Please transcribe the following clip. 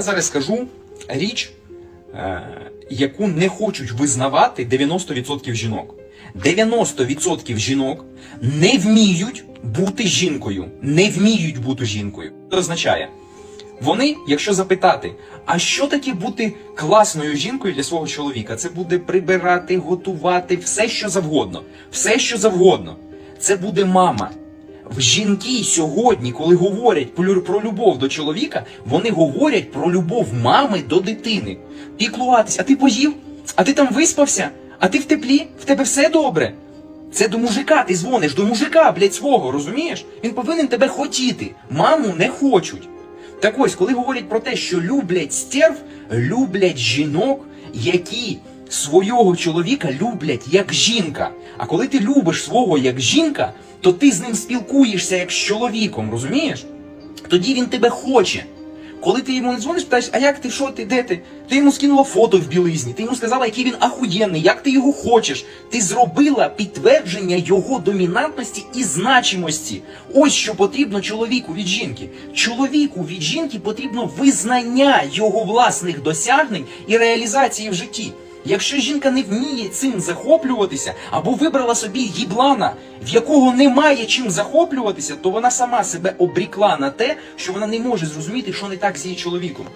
Я зараз скажу річ, е, яку не хочуть визнавати 90% жінок. 90% жінок не вміють бути жінкою. Не вміють бути жінкою. Це означає, вони, якщо запитати, а що таке бути класною жінкою для свого чоловіка? Це буде прибирати, готувати, все що завгодно. Все що завгодно. Це буде мама. Жінки сьогодні, коли говорять про про любов до чоловіка, вони говорять про любов мами до дитини. Піклуватись, а ти поїв? А ти там виспався? А ти в теплі? В тебе все добре? Це до мужика, ти дзвониш до мужика, блядь, свого, розумієш? Він повинен тебе хотіти. Маму не хочуть. Так ось, коли говорять про те, що люблять стерв, люблять жінок, які свого чоловіка люблять як жінка. А коли ти любиш свого як жінка, то ти з ним спілкуєшся як з чоловіком, розумієш? Тоді він тебе хоче. Коли ти йому не дзвониш, питаєш, а як ти, що ти, де ти? Ти йому скинула фото в білизні, ти йому сказала, який він ахуєнний, як ти його хочеш. Ти зробила підтвердження його домінантності і значимості. Ось що потрібно чоловіку від жінки. Чоловіку від жінки потрібно визнання його власних досягнень і реалізації в житті. Якщо жінка не вміє цим захоплюватися або вибрала собі їблана, в якого немає чим захоплюватися, то вона сама себе обрікла на те, що вона не може зрозуміти, що не так з її чоловіком.